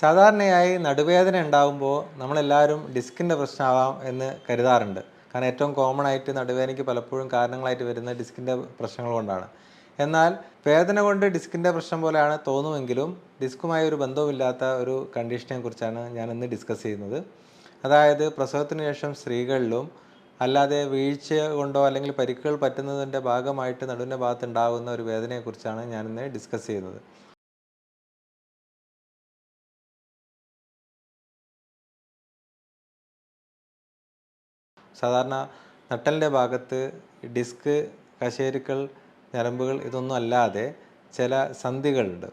സാധാരണയായി നടുവേദന ഉണ്ടാകുമ്പോൾ നമ്മളെല്ലാവരും ഡിസ്കിന്റെ പ്രശ്നമാവാം എന്ന് കരുതാറുണ്ട്. കാരണം ഏറ്റവും കോമൺ ആയിട്ട് നടുവേദനയ്ക്ക് പലപ്പോഴും കാരണങ്ങളായിട്ട് വരുന്ന ഡിസ്കിന്റെ പ്രശ്നങ്ങൾ കൊണ്ടാണ്. എന്നാൽ വേദന കൊണ്ട് ഡിസ്കിന്റെ പ്രശ്നം പോലെയാണ് തോന്നുമെങ്കിലും ഡിസ്കുമായി ഒരു ബന്ധവുമില്ലാത്ത ഒരു കണ്ടീഷനെ കുറിച്ചാണ് ഞാൻ ഇന്ന് ഡിസ്കസ് ചെയ്യുന്നത്. അതായത് പ്രസവത്തിന് ശേഷം സ്ത്രീകളിലും അല്ലാതെ വീഴ്ച കൊണ്ടോ അല്ലെങ്കിൽ പരിക്കുകൾ പറ്റുന്നതിന്റെ ഭാഗമായിട്ട് നടുവിന്റെ ഭാഗത്ത് ഉണ്ടാകുന്ന ഒരു വേദനയെക്കുറിച്ചാണ് ഞാനിന്ന് ഡിസ്കസ് ചെയ്യുന്നത്. സാധാരണ നട്ടലിന്റെ ഭാഗത്ത് ഡിസ്ക് കശേരുക്കൾ ഞരമ്പുകൾ ഇതൊന്നും അല്ലാതെ ചില സന്ധികളുണ്ട്.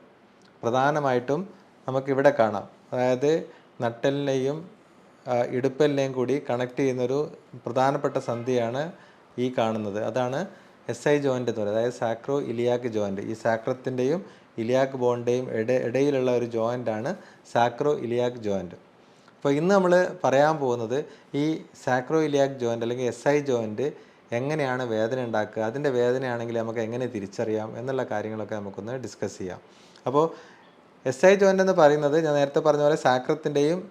പ്രധാനമായിട്ടും നമുക്കിവിടെ കാണാം. അതായത് നട്ടലിനെയും ഇടുപ്പലിനെയും കൂടി കണക്ട് ചെയ്യുന്നൊരു പ്രധാനപ്പെട്ട സന്ധിയാണ് ഈ കാണുന്നത്. അതാണ് എസ് ഐ ജോയിന്റ് എന്ന് പറയുന്നത്. അതായത് സാക്രോ ഇലിയാക്ക് ജോയിന്റ്. ഈ സാക്രത്തിന്റെയും ഇലിയാക്ക് ബോണിന്റെയും ഇട ഇടയിലുള്ള ഒരു ജോയിന്റാണ് സാക്രോ ഇലിയാക്ക് ജോയിന്റ്. അപ്പോൾ ഇന്ന് നമ്മൾ പറയാൻ പോകുന്നത് ഈ സാക്രോ ഇലിയാക് ജോയിന്റ് അല്ലെങ്കിൽ എസ് ഐ ജോയിന്റ് എങ്ങനെയാണ് വേദന ഉണ്ടാക്കുക അതിന്റെ വേദനയാണെങ്കിൽ നമുക്ക് എങ്ങനെ തിരിച്ചറിയാം എന്നുള്ള കാര്യങ്ങളൊക്കെ നമുക്കൊന്ന് ഡിസ്കസ് ചെയ്യാം. അപ്പോൾ എസ് ഐ ജോയിന്റ് എന്ന് പറയുന്നത് ഞാൻ നേരത്തെ പറഞ്ഞ പോലെ സാക്രത്തിന്റെയും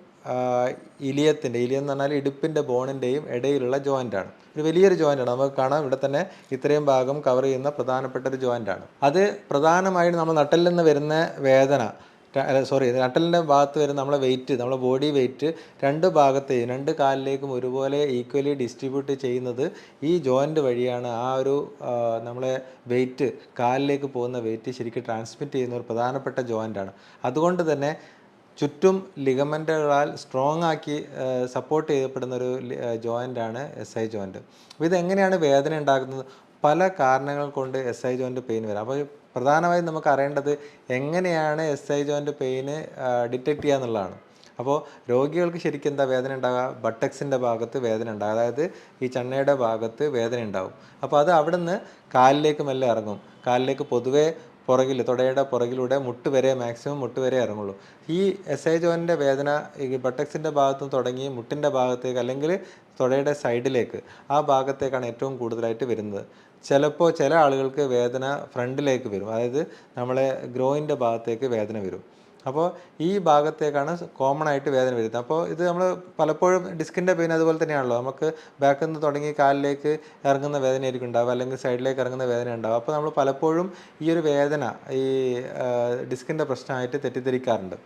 ഇലിയത്തിന്റെ ഇലിയം എന്ന് പറഞ്ഞാൽ ഇടുപ്പിന്റെ ബോണിന്റെയും ഇടയിലുള്ള ജോയിന്റാണ് ഒരു വലിയൊരു ജോയിന്റാണ് നമുക്ക് കാണാം ഇവിടെ തന്നെ ഇത്രയും ഭാഗം കവർ ചെയ്യുന്ന പ്രധാനപ്പെട്ട ഒരു ജോയിന്റാണ് അത് പ്രധാനമായിട്ട് നമ്മൾ നട്ടലിൽ നിന്ന് വരുന്ന വേദന സോറി നട്ടലിന്റെ ഭാഗത്ത് വരുന്ന നമ്മളെ വെയിറ്റ് നമ്മളെ ബോഡി വെയിറ്റ് രണ്ട് ഭാഗത്തെയും രണ്ട് കാലിലേക്കും ഒരുപോലെ ഈക്വലി ഡിസ്ട്രിബ്യൂട്ട് ചെയ്യുന്നത് ഈ ജോയിന്റ് വഴിയാണ്. ആ ഒരു നമ്മളെ വെയിറ്റ് കാലിലേക്ക് പോകുന്ന വെയിറ്റ് ശരിക്കും ട്രാൻസ്മിറ്റ് ചെയ്യുന്ന ഒരു പ്രധാനപ്പെട്ട ജോയിന്റാണ് അതുകൊണ്ട് തന്നെ ചുറ്റും ലിഗമെന്റുകളാൽ സ്ട്രോങ് ആക്കി സപ്പോർട്ട് ചെയ്യപ്പെടുന്ന ഒരു ജോയിന്റാണ് എസ് ഐ ജോയിന്റ് അപ്പോൾ ഇതെങ്ങനെയാണ് വേദന ഉണ്ടാക്കുന്നത്? പല കാരണങ്ങൾ കൊണ്ട് എസ് ഐ ജോയിന്റ് പെയിൻ വരാം. അപ്പോൾ പ്രധാനമായും നമുക്ക് അറിയേണ്ടത് എങ്ങനെയാണ് എസ് ഐ ജോയിന്റെ പെയിന് ഡിറ്റക്ട് ചെയ്യുക എന്നുള്ളതാണ്. അപ്പോൾ രോഗികൾക്ക് ശരിക്കും എന്താ വേദന ഉണ്ടാകുക ബട്ടക്സിന്റെ ഭാഗത്ത് വേദന ഉണ്ടാകുക അതായത് ഈ ചണ്ണയുടെ ഭാഗത്ത് വേദന ഉണ്ടാകും അപ്പോൾ അത് അവിടെ നിന്ന് കാലിലേക്ക് മെല്ലെ ഇറങ്ങും. കാലിലേക്ക് പൊതുവേ പുറകിൽ തുടയുടെ പുറകിലൂടെ മുട്ട് വരെ മാക്സിമം മുട്ട് വരെ ഇറങ്ങുള്ളൂ. ഈ എസ് ഐ ജോയിന്റെ വേദന ഈ ബട്ടക്സിന്റെ ഭാഗത്തു നിന്ന് തുടങ്ങി മുട്ടിന്റെ ഭാഗത്തേക്ക് അല്ലെങ്കിൽ തുടയുടെ സൈഡിലേക്ക് ആ ഭാഗത്തേക്കാണ് ഏറ്റവും കൂടുതലായിട്ട് വരുന്നത്. ചിലപ്പോൾ ചില ആളുകൾക്ക് വേദന ഫ്രണ്ടിലേക്ക് വരും. അതായത് നമ്മളെ ഗ്രോയിന്റെ ഭാഗത്തേക്ക് വേദന വരും. അപ്പോൾ ഈ ഭാഗത്തേക്കാണ് കോമൺ ആയിട്ട് വേദന വരുന്നത്. അപ്പോൾ ഇത് നമ്മൾ പലപ്പോഴും ഡിസ്കിന്റെ പെയിൻ അതുപോലെ തന്നെയാണല്ലോ. നമുക്ക് ബാക്കിൽ നിന്ന് തുടങ്ങി കാലിലേക്ക് ഇറങ്ങുന്ന വേദനയായിരിക്കും ഉണ്ടാവുക അല്ലെങ്കിൽ സൈഡിലേക്ക് ഇറങ്ങുന്ന വേദന ഉണ്ടാവുക. അപ്പോൾ നമ്മൾ പലപ്പോഴും ഈ ഒരു വേദന ഈ ഡിസ്കിന്റെ പ്രശ്നമായിട്ട് തെറ്റിദ്ധരിക്കാറുണ്ട്.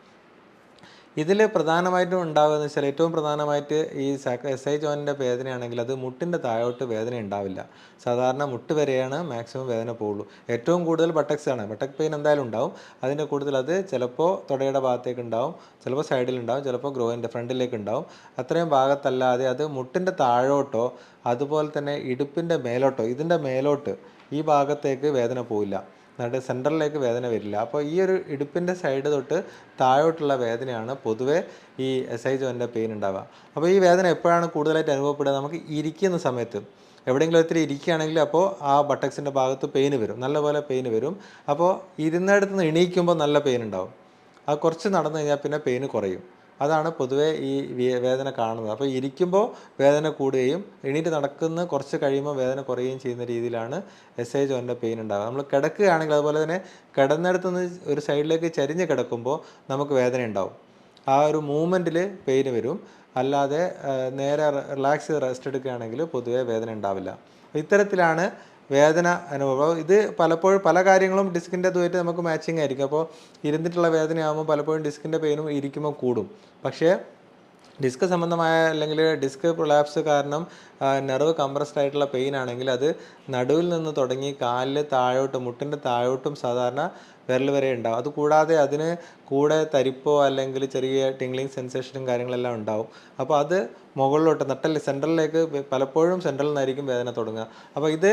ഇതിൽ പ്രധാനമായിട്ടും ഉണ്ടാവുക വെച്ചാൽ ഏറ്റവും പ്രധാനമായിട്ട് ഈ എസ് ഐ ജോയിന്റെ വേദനയാണെങ്കിൽ അത് മുട്ടിന്റെ താഴോട്ട് വേദന ഉണ്ടാവില്ല. സാധാരണ മുട്ട് വരെയാണ് മാക്സിമം വേദന പോകുള്ളൂ ഏറ്റവും കൂടുതൽ ബട്ടക്സ് ആണ്. ബട്ടക് പെയിൻ എന്തായാലും ഉണ്ടാവും. അതിന്റെ കൂടുതൽ അത് ചിലപ്പോൾ തുടയുടെ ഭാഗത്തേക്ക് ഉണ്ടാവും. ചിലപ്പോൾ സൈഡിൽ ഉണ്ടാവും. ചിലപ്പോൾ ഗ്രോയിന്റെ ഫ്രണ്ടിലേക്ക് ഉണ്ടാവും. അത്രയും ഭാഗത്തല്ലാതെ അത് മുട്ടിന്റെ താഴോട്ടോ അതുപോലെ തന്നെ ഇടുപ്പിന്റെ മേലോട്ടോ ഇതിന്റെ മേലോട്ട് ഈ ഭാഗത്തേക്ക് വേദന പോവില്ല. എന്നിട്ട് സെന്ററിലേക്ക് വേദന വരില്ല. അപ്പോൾ ഈ ഒരു ഇടുപ്പിന്റെ സൈഡ് തൊട്ട് താഴോട്ടുള്ള വേദനയാണ് പൊതുവേ ഈ എസ് ഐ ജോയിന്റെ പെയിൻ ഉണ്ടാവുക. അപ്പോൾ ഈ വേദന എപ്പോഴാണ് കൂടുതലായിട്ട് അനുഭവപ്പെടുക? നമുക്ക് ഇരിക്കുന്ന സമയത്ത്. എവിടെയെങ്കിലും ഒത്തിരി ഇരിക്കുകയാണെങ്കിൽ അപ്പോൾ ആ ബട്ടക്സിന്റെ ഭാഗത്ത് പെയിൻ വരും. നല്ലപോലെ പെയിൻ വരും. അപ്പോൾ ഇരുന്നിടത്ത് നിന്ന് എണീക്കുമ്പോൾ നല്ല പെയിൻ ഉണ്ടാവും. അത് കുറച്ച് നടന്നു കഴിഞ്ഞാൽ പിന്നെ പെയിൻ കുറയും. അതാണ് പൊതുവേ ഈ വേദന കാണുന്നത്. അപ്പോൾ ഇരിക്കുമ്പോൾ വേദന കൂടുകയും എണീറ്റ് നടക്കുന്ന കുറച്ച് കഴിയുമ്പോൾ വേദന കുറയുകയും ചെയ്യുന്ന രീതിയിലാണ് എസ് ഐ ജോയിന്റെ പെയിൻ ഉണ്ടാവുക. നമ്മൾ കിടക്കുകയാണെങ്കിൽ അതുപോലെ തന്നെ കിടന്നിടത്ത് നിന്ന് ഒരു സൈഡിലേക്ക് ചരിഞ്ഞ് കിടക്കുമ്പോൾ നമുക്ക് വേദന ഉണ്ടാവും. ആ ഒരു മൂവ്മെന്റിൽ പെയിൻ വരും. അല്ലാതെ നേരെ റിലാക്സ് ചെയ്ത് റെസ്റ്റ് എടുക്കുകയാണെങ്കിൽ പൊതുവേ വേദന ഉണ്ടാവില്ല. ഇത്തരത്തിലാണ് വേദന അനുഭവം. ഇത് പലപ്പോഴും പല കാര്യങ്ങളും ഡിസ്കിന്റെ അതുമായിട്ട് നമുക്ക് മാച്ചിങ് ആയിരിക്കും. അപ്പോൾ ഇരുന്നിട്ടുള്ള വേദനയാകുമ്പോൾ പലപ്പോഴും ഡിസ്കിന്റെ പെയിനും ഇരിക്കുമ്പോൾ കൂടും. പക്ഷേ ഡിസ്ക് സംബന്ധമായ അല്ലെങ്കിൽ ഡിസ്ക് പ്രൊലാപ്സ് കാരണം നെർവ് കംപ്രസ്ഡ് ആയിട്ടുള്ള പെയിൻ ആണെങ്കിൽ അത് നടുവിൽ നിന്ന് തുടങ്ങി കാലിൽ താഴോട്ടും മുട്ടിന്റെ താഴോട്ടും സാധാരണ വിരൽ വരെ ഉണ്ടാവും. അതുകൂടാതെ അതിന് കൂടെ തരിപ്പോ അല്ലെങ്കിൽ ചെറിയ ടിംഗ്ലിംഗ് സെൻസേഷനും കാര്യങ്ങളെല്ലാം ഉണ്ടാവും. അപ്പോൾ അത് മുകളിലോട്ട് നട്ടൽ സെൻട്രലിലേക്ക് പലപ്പോഴും സെൻട്രലിൽ നിന്നായിരിക്കും വേദന തുടങ്ങുക. അപ്പോൾ ഇത്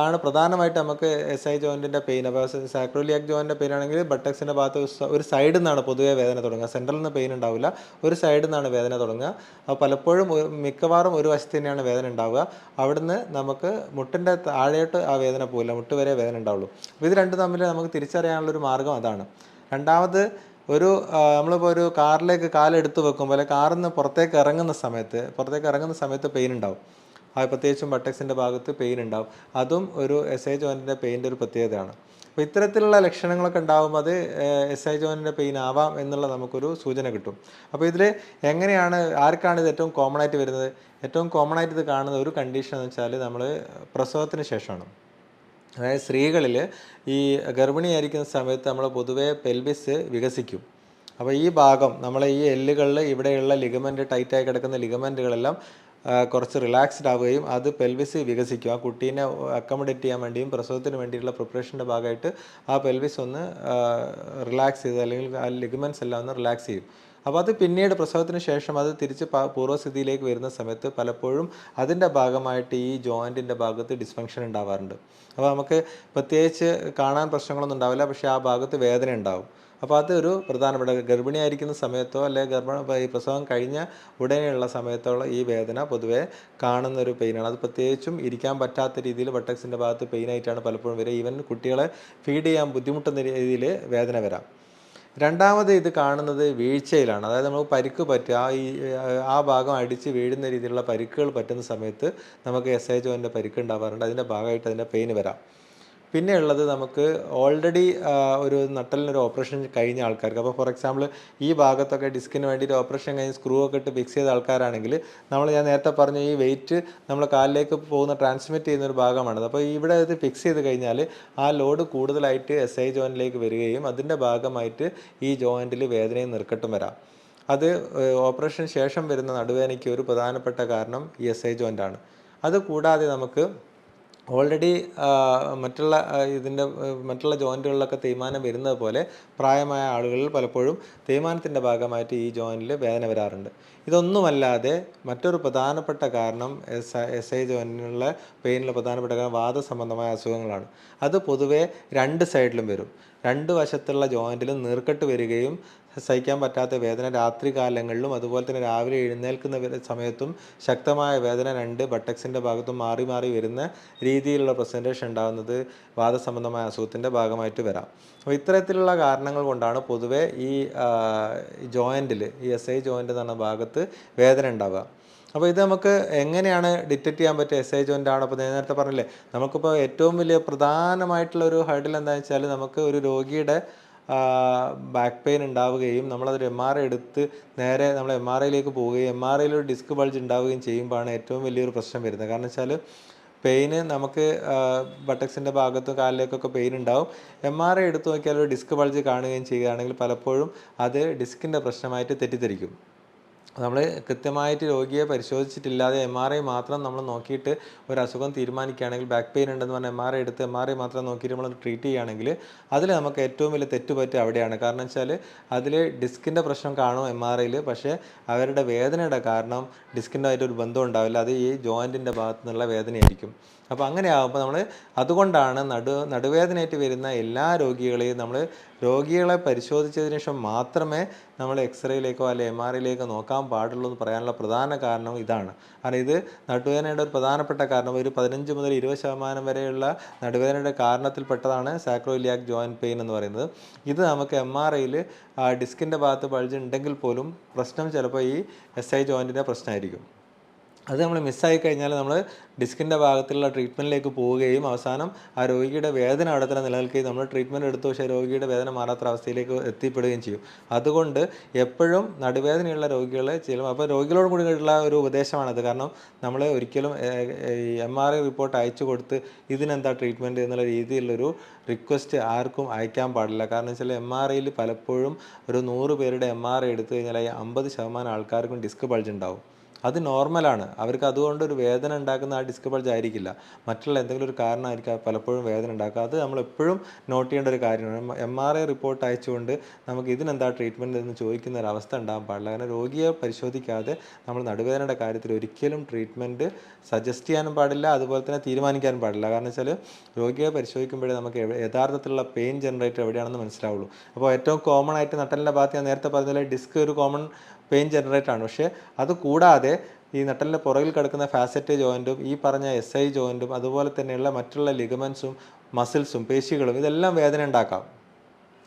ആണ് പ്രധാനമായിട്ട് നമുക്ക് എസ് ഐ ജോയിന്റിന്റെ പെയിൻ അപ്പോൾ സാക്രോലിയാക് ജോയിന്റെ പെയിൻ ആണെങ്കിൽ ബട്ടക്സിന്റെ ഭാഗത്ത് ഒരു സൈഡിൽ നിന്നാണ് പൊതുവെ വേദന തുടങ്ങുക. സെൻട്രലിൽ നിന്ന് പെയിൻ ഉണ്ടാവില്ല. ഒരു സൈഡിൽ നിന്നാണ് വേദന തുടങ്ങുക. അപ്പോൾ പലപ്പോഴും മിക്കവാറും ഒരു വശത്ത് തന്നെയാണ് വേദന ഉണ്ടാവുക. അവിടുന്ന് നമുക്ക് മുട്ടിന്റെ താഴെയോട്ട് ആ വേദന പോകില്ല മുട്ട് വരെ വേദന ഉണ്ടാവുള്ളൂ. അപ്പോൾ ഇത് രണ്ടും തമ്മിൽ നമുക്ക് തിരിച്ചറിയാനുള്ളൊരു മാർഗം അതാണ്. രണ്ടാമത് ഒരു നമ്മളിപ്പോൾ ഒരു കാറിലേക്ക് കാലെടുത്ത് വെക്കുമ്പോൾ അല്ലെങ്കിൽ കാറിൽ നിന്ന് പുറത്തേക്ക് ഇറങ്ങുന്ന സമയത്ത് പുറത്തേക്ക് ഇറങ്ങുന്ന സമയത്ത് പെയിൻ ഉണ്ടാവും. പ്രത്യേകിച്ചും ബട്ടക്സിന്റെ ഭാഗത്ത് പെയിൻ ഉണ്ടാവും. അതും ഒരു എസ് ഐ ജോയിന്റിന്റെ പെയിന്റെ ഒരു പ്രത്യേകതയാണ്. അപ്പോൾ ഇത്തരത്തിലുള്ള ലക്ഷണങ്ങളൊക്കെ ഉണ്ടാകുമ്പോൾ അത് എസ് ഐ ജോയിന്റെ പെയിൻ ആവാം എന്നുള്ള നമുക്കൊരു സൂചന കിട്ടും. അപ്പോൾ ഇതിൽ എങ്ങനെയാണ് ആർക്കാണ് ഇത് ഏറ്റവും കോമൺ ആയിട്ട് വരുന്നത്? ഏറ്റവും കോമൺ ആയിട്ട് ഇത് കാണുന്ന ഒരു കണ്ടീഷൻ എന്ന് വെച്ചാൽ നമ്മൾ പ്രസവത്തിന് ശേഷമാണ്. അതായത് സ്ത്രീകളിൽ ഈ ഗർഭിണിയായിരിക്കുന്ന സമയത്ത് നമ്മൾ പൊതുവേ പെൽബിസ് വികസിക്കും. അപ്പോൾ ഈ ഭാഗം നമ്മളെ ഈ എല്ലുകളിൽ ഇവിടെയുള്ള ലിഗമെന്റ് ടൈറ്റായി കിടക്കുന്ന ലിഗമെന്റുകളെല്ലാം കുറച്ച് റിലാക്സ്ഡ് ആവുകയും അത് പെൽവിസ് വികസിക്കും. ആ കുട്ടീനെ അക്കോമഡേറ്റ് ചെയ്യാൻ വേണ്ടിയും പ്രസവത്തിന് വേണ്ടിയിട്ടുള്ള പ്രിപ്പറേഷന്റെ ഭാഗമായിട്ട് ആ പെൽവിസ് ഒന്ന് റിലാക്സ് ചെയ്ത് അല്ലെങ്കിൽ ആ ലിഗ്മെൻസ് എല്ലാം ഒന്ന് റിലാക്സ് ചെയ്യും. അപ്പോൾ അത് പിന്നീട് പ്രസവത്തിന് ശേഷം അത് തിരിച്ച് പൂർവസ്ഥിതിയിലേക്ക് വരുന്ന സമയത്ത് പലപ്പോഴും അതിന്റെ ഭാഗമായിട്ട് ഈ ജോയിന്റിന്റെ ഭാഗത്ത് ഡിസ്ഫങ്ഷൻ ഉണ്ടാവാറുണ്ട്. അപ്പോൾ നമുക്ക് പ്രത്യേകിച്ച് കാണാൻ പ്രശ്നങ്ങളൊന്നും ഉണ്ടാവില്ല പക്ഷേ ആ ഭാഗത്ത് വേദന ഉണ്ടാവും. അപ്പോൾ അതൊരു പ്രധാനപ്പെട്ട ഗർഭിണിയായിരിക്കുന്ന സമയത്തോ അല്ലെങ്കിൽ ഗർഭ ഈ പ്രസവം കഴിഞ്ഞ ഉടനെയുള്ള സമയത്തോളം ഈ വേദന പൊതുവേ കാണുന്ന ഒരു പെയിനാണ്. അത് പ്രത്യേകിച്ചും ഇരിക്കാൻ പറ്റാത്ത രീതിയിൽ വട്ടക്സിന്റെ ഭാഗത്ത് പെയിനായിട്ടാണ് പലപ്പോഴും വരിക. ഈവൻ കുട്ടികളെ ഫീഡ് ചെയ്യാൻ ബുദ്ധിമുട്ടുന്ന രീതിയിൽ വേദന വരാം. രണ്ടാമത് ഇത് കാണുന്നത് വീഴ്ചയിലാണ്. അതായത് നമുക്ക് പരിക്ക് പറ്റുക ആ ഈ ആ ഭാഗം അടിച്ച് വീഴുന്ന രീതിയിലുള്ള പരിക്കുകൾ പറ്റുന്ന സമയത്ത് നമുക്ക് എസ് ഐ ജോയിന്റെ പരിക്ക് ഉണ്ടാവാറുണ്ട്. അതിന്റെ ഭാഗമായിട്ട് അതിന്റെ പെയിൻ വരാം. പിന്നെ ഉള്ളത് നമുക്ക് ഓൾറെഡി ഒരു നട്ടലിനൊരു ഓപ്പറേഷൻ കഴിഞ്ഞ ആൾക്കാർക്ക്. അപ്പോൾ ഫോർ എക്സാമ്പിൾ ഈ ഭാഗത്തൊക്കെ ഡിസ്കിന് ഒരു ഓപ്പറേഷൻ കഴിഞ്ഞ് സ്ക്രൂ ഒക്കെ ഇട്ട് ഫിക്സ് ചെയ്ത ആൾക്കാരാണെങ്കിൽ നമ്മൾ ഞാൻ നേരത്തെ പറഞ്ഞ ഈ വെയിറ്റ് നമ്മൾ കാലിലേക്ക് പോകുന്ന ട്രാൻസ്മിറ്റ് ചെയ്യുന്ന ഒരു ഭാഗമാണത്. അപ്പോൾ ഇവിടെ ഇത് ഫിക്സ് ചെയ്ത് കഴിഞ്ഞാൽ ആ ലോഡ് കൂടുതലായിട്ട് എസ് ഐ ജോയിന്റിലേക്ക് വരികയും അതിന്റെ ഭാഗമായിട്ട് ഈ ജോയിന്റിൽ വേദനയും നിർക്കട്ടും വരാം. അത് ഓപ്പറേഷൻ ശേഷം വരുന്ന നടുവേദനയ്ക്ക് ഒരു പ്രധാനപ്പെട്ട കാരണം ഈ എസ് ഐ ജോയിന്റാണ് അതുകൂടാതെ നമുക്ക് ഓൾറെഡി മറ്റുള്ള ഇതിന്റെ മറ്റുള്ള ജോയിന്റുകളിലൊക്കെ തേയ്മാനം വരുന്നത് പോലെ പ്രായമായ ആളുകളിൽ പലപ്പോഴും തേയ്മാനത്തിന്റെ ഭാഗമായിട്ട് ഈ ജോയിന്റിൽ വേദന വരാറുണ്ട്. ഇതൊന്നുമല്ലാതെ മറ്റൊരു പ്രധാനപ്പെട്ട കാരണം എസ് എസ് ഐ ജോയിന്റിനുള്ള പെയിനിലെ പ്രധാനപ്പെട്ട കാരണം വാദസംബന്ധമായ അസുഖങ്ങളാണ്. അത് പൊതുവേ രണ്ട് സൈഡിലും വരും. രണ്ട് വശത്തുള്ള ജോയിന്റിലും നീർക്കെട്ട് വരികയും സഹിക്കാൻ പറ്റാത്ത വേദന രാത്രി കാലങ്ങളിലും അതുപോലെ തന്നെ രാവിലെ എഴുന്നേൽക്കുന്ന സമയത്തും ശക്തമായ വേദന രണ്ട് ബട്ടക്സിന്റെ ഭാഗത്തും മാറി മാറി വരുന്ന രീതിയിലുള്ള പ്രസന്റേഷൻ ഉണ്ടാകുന്നത് വാദസംബന്ധമായ അസുഖത്തിന്റെ ഭാഗമായിട്ട് വരാം. അപ്പോൾ ഇത്തരത്തിലുള്ള കാരണങ്ങൾ കൊണ്ടാണ് പൊതുവേ ഈ ജോയിന്റിൽ ഈ എസ് ഐ ജോയിന്റ് എന്ന പറഞ്ഞ ഭാഗത്ത് വേദന ഉണ്ടാവുക. അപ്പോൾ ഇത് നമുക്ക് എങ്ങനെയാണ് ഡിറ്റക്റ്റ് ചെയ്യാൻ പറ്റുക എസ് ഐ ജോയിന്റ് ആണോ. അപ്പോൾ നേരത്തെ പറഞ്ഞില്ലേ നമുക്കിപ്പോൾ ഏറ്റവും വലിയ പ്രധാനമായിട്ടുള്ള ഒരു ഹൈഡിൽ എന്താണെന്ന് വെച്ചാൽ നമുക്ക് ഒരു രോഗിയുടെ ബാക്ക് പെയിൻ ഉണ്ടാവുകയും നമ്മളതൊരു എം ആർ ഐ എടുത്ത് നേരെ നമ്മൾ എം ആർ ഐയിലേക്ക് പോവുകയും എം ആർ ഐയിൽ ഒരു ഡിസ്ക് ബൾജ് ഉണ്ടാവുകയും ചെയ്യുമ്പോഴാണ് ഏറ്റവും വലിയൊരു പ്രശ്നം വരുന്നത്. കാരണം വെച്ചാൽ പെയിന് നമുക്ക് ബട്ടക്സിന്റെ ഭാഗത്തും കാലിലേക്കൊക്കെ പെയിൻ ഉണ്ടാവും. എം ആർ ഐ എടുത്ത് നോക്കിയാൽ ഒരു ഡിസ്ക് ബൾജ് കാണുകയും ചെയ്യുകയാണെങ്കിൽ പലപ്പോഴും അത് ഡിസ്കിന്റെ പ്രശ്നമായിട്ട് തെറ്റിദ്ധരിക്കും. നമ്മൾ കൃത്യമായിട്ട് രോഗിയെ പരിശോധിച്ചിട്ടില്ലാതെ എം ആർ ഐ മാത്രം നമ്മൾ നോക്കിയിട്ട് ഒരു അസുഖം തീരുമാനിക്കുകയാണെങ്കിൽ ബാക്ക് പെയിൻ ഉണ്ടെന്ന് പറഞ്ഞാൽ എം ആർ ഐ എടുത്ത് എം ആർ ഐ മാത്രം നോക്കിയിട്ട് നമ്മൾ ട്രീറ്റ് ചെയ്യുകയാണെങ്കിൽ അതിൽ നമുക്ക് ഏറ്റവും വലിയ തെറ്റ് പറ്റുക അവിടെയാണ്. കാരണം വെച്ചാൽ അതിൽ ഡിസ്കിന്റെ പ്രശ്നം കാണും എം ആർ ഐയിൽ പക്ഷേ അവരുടെ വേദനയുടെ കാരണം ഡിസ്കിന്റെ ഒരു ബന്ധം ഉണ്ടാവില്ല. അത് ഈ ജോയിന്റിന്റെ ഭാഗത്തു നിന്നുള്ള വേദനയായിരിക്കും. അപ്പോൾ അങ്ങനെ ആകുമ്പോൾ നമ്മൾ അതുകൊണ്ടാണ് നടു നടുവേദനയായിട്ട് വരുന്ന എല്ലാ രോഗികളെയും നമ്മൾ രോഗികളെ പരിശോധിച്ചതിന് ശേഷം മാത്രമേ നമ്മൾ എക്സ്റേയിലേക്കോ അല്ലെ എം ആർ ഐയിലേക്കോ നോക്കാൻ പാടുള്ളൂ എന്ന് പറയാനുള്ള പ്രധാന കാരണം ഇതാണ്. കാരണം ഇത് നടുവേദനയുടെ ഒരു പ്രധാനപ്പെട്ട കാരണം ഒരു പതിനഞ്ച് മുതൽ ഇരുപത് ശതമാനം വരെയുള്ള നടുവേദനയുടെ കാരണത്തിൽപ്പെട്ടതാണ് സാക്രോയിലിയാക് ജോയിന്റ് പെയിൻ എന്ന് പറയുന്നത്. ഇത് നമുക്ക് എം ആർ ഐയിൽ ഡിസ്കിന്റെ ഭാഗത്ത് ബൾജ് പോലും പ്രശ്നം ചിലപ്പോൾ ഈ എസ് ഐ ജോയിന്റിന്റെ പ്രശ്നമായിരിക്കും. അത് നമ്മൾ മിസ്സായി കഴിഞ്ഞാൽ നമ്മൾ ഡിസ്കിന്റെ ഭാഗത്തുള്ള ട്രീറ്റ്മെന്റിലേക്ക് പോവുകയും അവസാനം ആ രോഗിയുടെ വേദന അവിടെ തന്നെ നിലനിൽക്കുകയും നമ്മൾ ട്രീറ്റ്മെന്റ് എടുത്തു പക്ഷേ രോഗിയുടെ വേദന മാറാത്ത അവസ്ഥയിലേക്ക് എത്തിപ്പെടുകയും ചെയ്യും. അതുകൊണ്ട് എപ്പോഴും നടുവേദനയുള്ള രോഗികളെ ചില അപ്പോൾ രോഗികളോട് കൂടിയുള്ള ഒരു ഉപദേശമാണത് കാരണം നമ്മൾ ഒരിക്കലും എം ആർ ഐ റിപ്പോർട്ട് അയച്ചു കൊടുത്ത് ഇതിനെന്താ ട്രീറ്റ്മെന്റ് എന്നുള്ള രീതിയിലുള്ളൊരു റിക്വസ്റ്റ് ആർക്കും അയക്കാൻ പാടില്ല. കാരണം വെച്ചാൽ എം ആർ ഐയിൽ പലപ്പോഴും ഒരു നൂറ് പേരുടെ എം ആർ ഐ എടുത്തു കഴിഞ്ഞാൽ അമ്പത് ശതമാനം ആൾക്കാർക്കും ഡിസ്ക് ബൾജ് ഉണ്ടാവും. അത് നോർമലാണ് അവർക്ക് അതുകൊണ്ട് ഒരു വേദന ഉണ്ടാക്കുന്ന ആ ഡിസ്ക് ബൾജ് ആയിരിക്കില്ല. മറ്റുള്ള എന്തെങ്കിലും ഒരു കാരണമായിരിക്കും പലപ്പോഴും വേദന ഉണ്ടാക്കുക. അത് നമ്മൾ എപ്പോഴും നോട്ട് ചെയ്യേണ്ട ഒരു കാര്യമാണ്. എം ആർ ഐ റിപ്പോർട്ട് അയച്ചുകൊണ്ട് നമുക്ക് ഇതിനെന്താ ട്രീറ്റ്മെന്റ് എന്ന് ചോദിക്കുന്ന ഒരു അവസ്ഥ ഉണ്ടാകാൻ പാടില്ല. കാരണം രോഗിയെ പരിശോധിക്കാതെ നമ്മൾ നടുവേദനയുടെ കാര്യത്തിൽ ഒരിക്കലും ട്രീറ്റ്മെന്റ് സജസ്റ്റ് ചെയ്യാനും പാടില്ല. അതുപോലെ തന്നെ തീരുമാനിക്കാനും പാടില്ല. കാരണം വെച്ചാൽ രോഗിയെ പരിശോധിക്കുമ്പോഴേ നമുക്ക് യഥാർത്ഥത്തിലുള്ള പെയിൻ ജനറേറ്റർ എവിടെയാണെന്ന് മനസ്സിലാവുള്ളൂ. അപ്പോൾ ഏറ്റവും കോമൺ ആയിട്ട് നട്ടലിന്റെ ഭാഗത്ത് ഞാൻ നേരത്തെ പറഞ്ഞാൽ ഡിസ്ക് ഒരു കോമൺ പെയിൻ ജനറേറ്റ് ആണ്. പക്ഷേ അത് കൂടാതെ ഈ നട്ടലിന്റെ പുറകിൽ കിടക്കുന്ന ഫാസറ്റ് ജോയിന്റും ഈ പറഞ്ഞ എസ് ഐ ജോയിന്റും അതുപോലെ തന്നെയുള്ള മറ്റുള്ള ലിഗമെൻസും മസിൽസും പേശികളും ഇതെല്ലാം വേദന ഉണ്ടാക്കാം.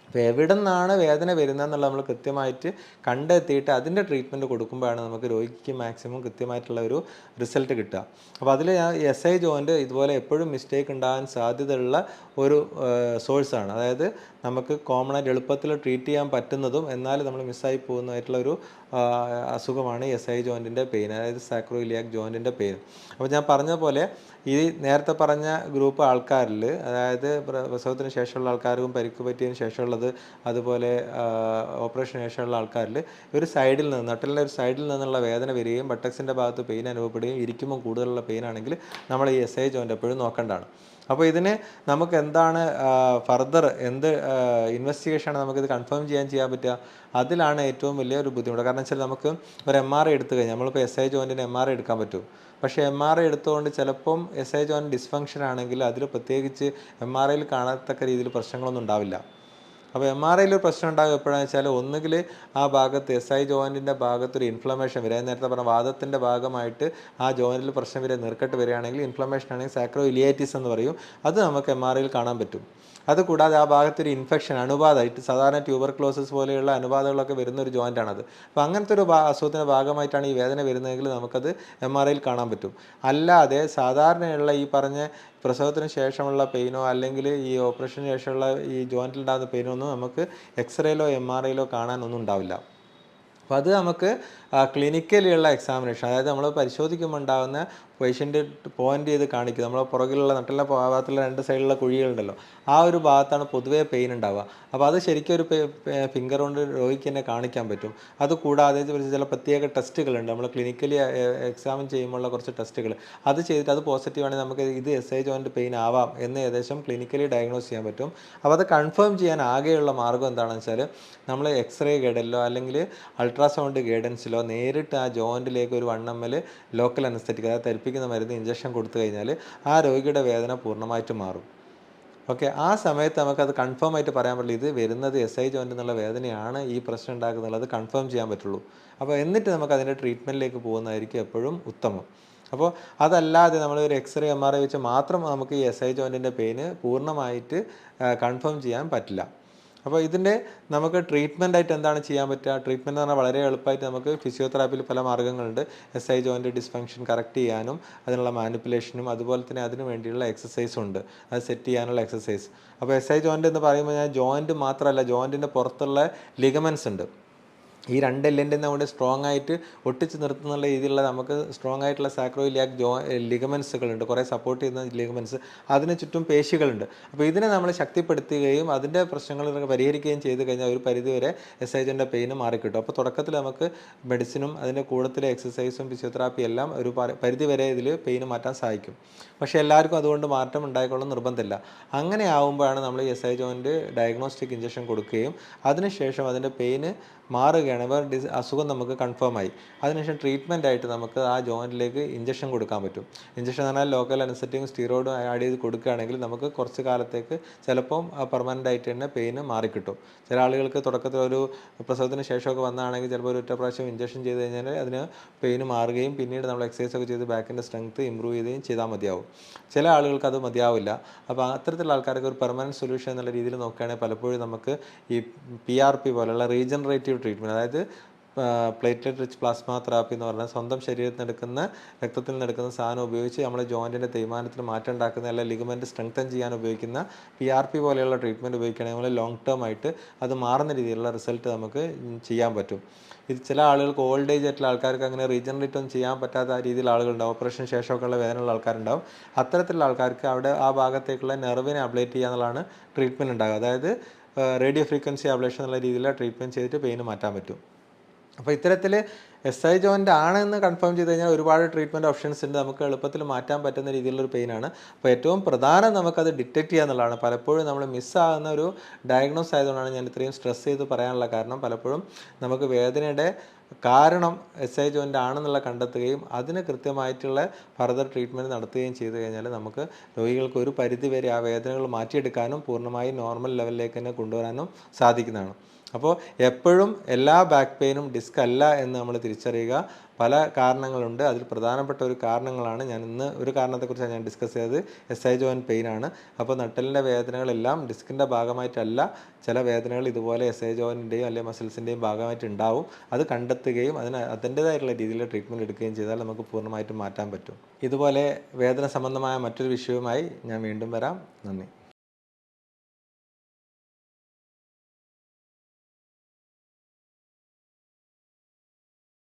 അപ്പോൾ എവിടെ നിന്നാണ് വേദന വരുന്നതെന്നുള്ള നമ്മൾ കൃത്യമായിട്ട് കണ്ടെത്തിയിട്ട് അതിന്റെ ട്രീറ്റ്മെന്റ് കൊടുക്കുമ്പോഴാണ് നമുക്ക് രോഗിക്ക് മാക്സിമം കൃത്യമായിട്ടുള്ള ഒരു റിസൾട്ട് കിട്ടുക. അപ്പോൾ അതിൽ ഞാൻ എസ് ഐ ജോയിന്റ് ഇതുപോലെ എപ്പോഴും മിസ്റ്റേക്ക് ഉണ്ടാകാൻ സാധ്യതയുള്ള ഒരു സോഴ്സാണ് അതായത് നമുക്ക് കോമൺ ആയിട്ട് എളുപ്പത്തിൽ ട്രീറ്റ് ചെയ്യാൻ പറ്റുന്നതും എന്നാൽ നമ്മൾ മിസ്സായി പോകുന്നതായിട്ടുള്ള ഒരു അസുഖമാണ് എസ് ഐ ജോയിന്റിന്റെ പെയിൻ അതായത് സാക്രോ ഇലിയാക് ജോയിന്റിന്റെ പെയിൻ അപ്പോൾ ഞാൻ പറഞ്ഞ പോലെ ഈ നേരത്തെ പറഞ്ഞ ഗ്രൂപ്പ് ആൾക്കാരിൽ അതായത് പ്ര- പ്രസവത്തിന് ശേഷമുള്ള ആൾക്കാർക്കും പരിക്ക് പറ്റിയതിന് ശേഷമുള്ളത് അതുപോലെ ഓപ്പറേഷന് ശേഷമുള്ള ആൾക്കാരിൽ ഒരു സൈഡിൽ നിന്ന് നട്ടലിന്റെ ഒരു സൈഡിൽ നിന്നുള്ള വേദന വരികയും ബട്ടക്സിന്റെ ഭാഗത്ത് പെയിൻ അനുഭവപ്പെടുകയും ഇരിക്കുമ്പോൾ കൂടുതലുള്ള പെയിൻ ആണെങ്കിൽ നമ്മൾ ഈ എസ് ഐ ജോയിന്റ് എപ്പോഴും നോക്കേണ്ടതാണ്. അപ്പോൾ ഇതിന് നമുക്ക് എന്താണ് ഫർദർ എന്ത് ഇൻവെസ്റ്റിഗേഷനാണ് നമുക്കിത് കൺഫേം ചെയ്യാൻ ചെയ്യാൻ പറ്റുക? അതിലാണ് ഏറ്റവും വലിയൊരു ബുദ്ധിമുട്ട്. കാരണം വെച്ചാൽ നമുക്ക് ഒരു എം ആർ ഐ എടുത്തു കഴിഞ്ഞാൽ നമ്മളിപ്പോൾ എസ് ഐ ജോയിന്റിന് എം ആർ ഐ എടുക്കാൻ പറ്റും. പക്ഷേ എം ആർ ഐ എടുത്തുകൊണ്ട് ചിലപ്പം എസ് ഐ ജോയിൻ ഡിസ്ഫങ്ഷൻ ആണെങ്കിൽ അതിൽ പ്രത്യേകിച്ച് എം ആർ ഐയിൽ കാണത്തക്ക രീതിയിൽ പ്രശ്നങ്ങളൊന്നും ഉണ്ടാവില്ല. അപ്പോൾ എം ആർ ഐയിൽ ഒരു പ്രശ്നം ഉണ്ടാകും എപ്പോഴാണെന്ന് വെച്ചാൽ ഒന്നുകിൽ ആ ഭാഗത്ത് എസ് ഐ ജോയിന്റിന്റെ ഭാഗത്ത് ഒരു ഇൻഫ്ലമേഷൻ വരിക നേരത്തെ പറഞ്ഞ വാദത്തിന്റെ ഭാഗമായിട്ട് ആ ജോയിന്റിൽ പ്രശ്നം വരെ നിർക്കട്ട് വരികയാണെങ്കിൽ ഇൻഫ്ലമേഷൻ ആണെങ്കിൽ സാക്രോ ഇലിയൈറ്റിസ് എന്ന് പറയും. അത് നമുക്ക് എം ആർ ഐയിൽ കാണാൻ പറ്റും. അതുകൂടാതെ ആ ഭാഗത്തൊരു ഇൻഫെക്ഷൻ അണുബാധമായിട്ട് സാധാരണ ട്യൂബർ ക്ലോസസ് പോലെയുള്ള അണുബാധകളൊക്കെ വരുന്ന ഒരു ജോയിന്റ് ആണത് അപ്പോൾ അങ്ങനത്തെ ഒരു അസുഖത്തിന്റെ ഭാഗമായിട്ടാണ് ഈ വേദന വരുന്നതെങ്കിൽ നമുക്കത് എം ആർ ഐയിൽ കാണാൻ പറ്റും. അല്ലാതെ സാധാരണയുള്ള ഈ പറഞ്ഞ പ്രസവത്തിന് ശേഷമുള്ള പെയിനോ അല്ലെങ്കിൽ ഈ ഓപ്പറേഷന് ശേഷമുള്ള ഈ ജോയിന്റിലുണ്ടാകുന്ന പെയിനോ ഒന്നും നമുക്ക് എക്സ്റേയിലോ എം ആർ ഐയിലോ കാണാനൊന്നും ഉണ്ടാവില്ല. അപ്പോൾ അത് നമുക്ക് ക്ലിനിക്കലിയുള്ള എക്സാമിനേഷൻ അതായത് നമ്മൾ പരിശോധിക്കുമ്പോൾ ഉണ്ടാകുന്ന പേഷ്യന്റ് പോയിന്റ് ചെയ്ത് കാണിക്കും നമ്മളെ പുറകിലുള്ള നട്ടിലെ ഭാഗത്തുള്ള രണ്ട് സൈഡിലുള്ള കുഴികളുണ്ടല്ലോ. ആ ഒരു ഭാഗത്താണ് പൊതുവേ പെയിൻ ഉണ്ടാവുക. അപ്പോൾ അത് ശരിക്കും ഒരു ഫിംഗർ കൊണ്ട് രോഗിക്ക് തന്നെ കാണിക്കാൻ പറ്റും. അത് കൂടാതെ ചില പ്രത്യേക ടെസ്റ്റുകളുണ്ട്. നമ്മൾ ക്ലിനിക്കലി എക്സാമിൻ ചെയ്യുമ്പോഴുള്ള കുറച്ച് ടെസ്റ്റുകൾ. അത് ചെയ്തിട്ട് അത് പോസിറ്റീവ് ആണെങ്കിൽ നമുക്ക് ഇത് എസ് ഐ ജോയിന്റ് പെയിൻ ആവാം എന്ന് ഏകദേശം ക്ലിനിക്കലി ഡയഗ്നോസ് ചെയ്യാൻ പറ്റും. അപ്പോൾ അത് കൺഫേം ചെയ്യാൻ ആകെയുള്ള മാർഗം എന്താണെന്ന് വെച്ചാൽ നമ്മൾ എക്സ്റേ ഗൈഡനിലോ അല്ലെങ്കിൽ അൾട്രാസൗണ്ട് ഗൈഡൻസിലോ നേരിട്ട് ആ ജോയിന്റിലേക്ക് ഒരു one M L local anaesthetic അതായത് തെറിപ്പിക്കുന്ന മരുന്ന് ഇഞ്ചക്ഷൻ കൊടുത്തു കഴിഞ്ഞാൽ ആ രോഗിയുടെ വേദന പൂർണമായിട്ട് മാറും. ഓക്കെ ആ സമയത്ത് നമുക്കത് കൺഫേം ആയിട്ട് പറയാൻ പറ്റില്ല. ഇത് വരുന്നത് എസ് ഐ ജോയിന്റ് എന്നുള്ള വേദനയാണ് ഈ പ്രശ്നം ഉണ്ടാക്കുന്നുള്ളത് കൺഫേം ചെയ്യാൻ പറ്റുള്ളൂ. അപ്പോൾ എന്നിട്ട് നമുക്ക് അതിന്റെ ട്രീറ്റ്മെന്റിലേക്ക് പോകുന്നതായിരിക്കും എപ്പോഴും ഉത്തമം. അപ്പോൾ അതല്ലാതെ നമ്മൾ ഒരു എക്സ്റേ എം ആർ ഐ വെച്ച് മാത്രം നമുക്ക് ഈ എസ് ഐ ജോയിന്റിന്റെ പെയിന് പൂർണമായിട്ട് കൺഫേം ചെയ്യാൻ പറ്റില്ല. അപ്പോൾ ഇതിന്റെ നമുക്ക് ട്രീറ്റ്മെന്റ് ആയിട്ട് എന്താണ് ചെയ്യാൻ പറ്റുക? ട്രീറ്റ്മെന്റ് എന്ന് പറഞ്ഞാൽ വളരെ എളുപ്പമായിട്ട് നമുക്ക് ഫിസിയോതെറാപ്പിയിൽ പല മാർഗങ്ങളുണ്ട് S I joint dysfunction correct ചെയ്യാനും അതിനുള്ള മാനിപ്പുലേഷനും അതുപോലെ തന്നെ അതിന് വേണ്ടിയുള്ള എക്സസൈസും ഉണ്ട്. അത് സെറ്റ് ചെയ്യാനുള്ള എക്സസൈസ് അപ്പോൾ എസ് ഐ ജോയിന്റ് എന്ന് പറയുമ്പോൾ ഞാൻ ജോയിന്റ് മാത്രമല്ല ജോയിന്റിന്റെ പുറത്തുള്ള ലിഗമെൻസ് ഉണ്ട്. ഈ രണ്ട് എല്ലിന്റെ നമ്മുടെ സ്ട്രോങ് ആയിട്ട് ഒട്ടിച്ച് നിർത്തുന്നുള്ള രീതിയിലുള്ള നമുക്ക് സ്ട്രോങ് ആയിട്ടുള്ള സാക്രോ സാക്രോയിലിയാക് ജോ ലിഗമെൻസുകളുണ്ട് കുറേ സപ്പോർട്ട് ചെയ്യുന്ന ലിഗമെൻസ് അതിന് ചുറ്റും പേശികളുണ്ട്. അപ്പോൾ ഇതിനെ നമ്മൾ ശക്തിപ്പെടുത്തുകയും അതിന്റെ പ്രശ്നങ്ങൾ പരിഹരിക്കുകയും ചെയ്ത് കഴിഞ്ഞാൽ ഒരു പരിധിവരെ എസ് ഐ ജന്റെ പെയിന് മാറിക്കിട്ടും. അപ്പോൾ തുടക്കത്തിൽ നമുക്ക് മെഡിസിനും അതിന്റെ കൂടത്തിലെ എക്സസൈസും ഫിസിയോതെറാപ്പി എല്ലാം ഒരു പരിധിവരെ ഇതിൽ പെയിന് മാറ്റാൻ സഹായിക്കും പക്ഷേ എല്ലാവർക്കും അതുകൊണ്ട് മാറ്റം ഉണ്ടായിക്കൊള്ളും നിർബന്ധമില്ല. അങ്ങനെ ആവുമ്പോഴാണ് നമ്മൾ S I joint diagnostic injection കൊടുക്കുകയും അതിനുശേഷം അതിന്റെ പെയിന് മാറുകയാണ്. ഇവർ ഡിസ് അസുഖം നമുക്ക് കൺഫേം ആയി. അതിനുശേഷം ട്രീറ്റ്മെന്റ് ആയിട്ട് നമുക്ക് ആ ജോയിന്റിലേക്ക് ഇഞ്ചക്ഷൻ കൊടുക്കാൻ പറ്റും. ഇഞ്ചക്ഷൻ എന്ന് പറഞ്ഞാൽ ലോക്കൽ അനസറ്റിക്കും സ്റ്റീറോയിഡും ആഡ് ചെയ്ത് കൊടുക്കുകയാണെങ്കിൽ നമുക്ക് കുറച്ച് കാലത്തേക്ക് ചിലപ്പം പെർമനന്റ് ആയിട്ട് തന്നെ പെയിന് മാറിക്കിട്ടും. ചില ആളുകൾക്ക് തുടക്കത്തിൽ ഒരു പ്രസവത്തിന് ശേഷമൊക്കെ വന്നാണെങ്കിൽ ചിലപ്പോൾ ഒരു ഒറ്റ പ്രാവശ്യം ഇഞ്ചക്ഷൻ ചെയ്ത് കഴിഞ്ഞാൽ അതിന് പെയിന് മാറുകയും പിന്നീട് നമ്മൾ എക്സസൈസ് ഒക്കെ ചെയ്ത് ബാക്കിന്റെ സ്ട്രെങ്ത് ഇമ്പ്രൂവ് ചെയ്യുകയും ചെയ്താൽ മതിയാവും. ചില ആളുകൾക്ക് അത് മതിയാവില്ല. അപ്പോൾ അത്തരത്തിലുള്ള ആൾക്കാർക്ക് ഒരു പെർമനന്റ് സൊല്യൂഷൻ എന്നുള്ള രീതിയിൽ നോക്കുകയാണെങ്കിൽ പലപ്പോഴും നമുക്ക് ഈ പി ആർ പി പോലുള്ള റീജനറേറ്റീവ് ട്രീറ്റ്മെന്റ് അതായത് പ്ലേറ്റ്ലെറ്റ് റിച്ച് പ്ലാസ്മ തെറാപ്പി എന്ന് പറഞ്ഞാൽ സ്വന്തം ശരീരത്തിൽ നിന്ന് എടുക്കുന്ന രക്തത്തിൽ നിന്ന് എടുക്കുന്ന സാധനം ഉപയോഗിച്ച് നമ്മൾ ജോയിന്റിന്റെ തേയ്മാനത്തിന് മാറ്റം ഉണ്ടാക്കുന്ന അല്ലെങ്കിൽ ലിഗമെന്റ് സ്ട്രെങ്തൻ ചെയ്യാൻ ഉപയോഗിക്കുന്ന പി ആർ പി പോലെയുള്ള ട്രീറ്റ്മെന്റ് ഉപയോഗിക്കുകയാണെങ്കിൽ ലോങ് ടേം ആയിട്ട് അത് മാറുന്ന രീതിയിലുള്ള റിസൾട്ട് നമുക്ക് ചെയ്യാൻ പറ്റും. ഇത് ചില ആളുകൾക്ക് ഓൾഡ് ഏജ് ആയിട്ടുള്ള ആൾക്കാർക്ക് അങ്ങനെ റീജനറേറ്റ് ഒന്നും ചെയ്യാൻ പറ്റാത്ത രീതിയിൽ ആളുകളുണ്ടാവും. ഓപ്പറേഷൻ ശേഷമൊക്കെയുള്ള വേദനയുള്ള ആൾക്കാരുണ്ടാവും. അത്തരത്തിലുള്ള ആൾക്കാർക്ക് അവിടെ ആ ഭാഗത്തേക്കുള്ള നെർവിനെ അപ്ലേറ്റ് ചെയ്യുക എന്നുള്ളതാണ് ട്രീറ്റ്മെന്റ് ഉണ്ടാകുക അതായത് റേഡിയോ ഫ്രീക്വൻസി അബ്ലേഷൻ എന്നുള്ള രീതിയിലുള്ള ട്രീറ്റ്മെന്റ് ചെയ്തിട്ട് പെയിന് മാറ്റാൻ പറ്റും. അപ്പോൾ ഇത്തരത്തിൽ എസ് ഐ ജോയിന്റ് എന്ന് കൺഫേം ചെയ്ത് കഴിഞ്ഞാൽ ഒരുപാട് ട്രീറ്റ്മെന്റ് ഓപ്ഷൻസ് ഉണ്ട്. നമുക്ക് എളുപ്പത്തിൽ മാറ്റാൻ പറ്റുന്ന രീതിയിലുള്ളൊരു പെയിനാണ് അപ്പോൾ ഏറ്റവും പ്രധാനം നമുക്കത് ഡിറ്റക്ട് ചെയ്യുക എന്നുള്ളതാണ്. പലപ്പോഴും നമ്മൾ മിസ്സാകുന്ന ഒരു ഡയഗ്നോസ് ആയതുകൊണ്ടാണ് ഞാൻ ഇത്രയും സ്ട്രെസ് ചെയ്ത് പറയാനുള്ള കാരണം. പലപ്പോഴും നമുക്ക് വേദനയുടെ കാരണം എസ് ഐ ജോയിന്റ് ആണെന്നുള്ള കണ്ടെത്തുകയും അതിന് കൃത്യമായിട്ടുള്ള ഫർദർ ട്രീറ്റ്മെന്റ് നടത്തുകയും ചെയ്തു കഴിഞ്ഞാൽ നമുക്ക് രോഗികൾക്ക് ഒരു പരിധിവരെ ആ വേദനകൾ മാറ്റിയെടുക്കാനും പൂർണമായും നോർമൽ ലെവലിലേക്ക് തന്നെ കൊണ്ടുവരാനും സാധിക്കുന്നതാണ്. അപ്പോൾ എപ്പോഴും എല്ലാ ബാക്ക് പെയിനും ഡിസ്ക് അല്ല എന്ന് നമ്മൾ തിരിച്ചറിയുക. പല കാരണങ്ങളുണ്ട്. അതിൽ പ്രധാനപ്പെട്ട ഒരു കാരണങ്ങളാണ്. ഞാൻ ഇന്ന് ഒരു കാരണത്തെക്കുറിച്ചാണ് ഞാൻ ഡിസ്കസ് ചെയ്തത്. എസ് ഐ ജോയിൻ പെയിൻ ആണ്. അപ്പോൾ നട്ടലിന്റെ വേദനകളെല്ലാം ഡിസ്കിന്റെ ഭാഗമായിട്ടല്ല. ചില വേദനകൾ ഇതുപോലെ എസ് ഐ ജോയിന്റെയും അല്ലെങ്കിൽ മസിൽസിന്റെയും ഭാഗമായിട്ട് ഉണ്ടാവും അത് കണ്ടെത്തുകയും അതിന് അതിന്റേതായിട്ടുള്ള രീതിയിൽ ട്രീറ്റ്മെന്റ് എടുക്കുകയും ചെയ്താൽ നമുക്ക് പൂർണമായിട്ടും മാറ്റാൻ പറ്റും. ഇതുപോലെ വേദന സംബന്ധമായ മറ്റൊരു വിഷയവുമായി ഞാൻ വീണ്ടും വരാം. നന്ദി.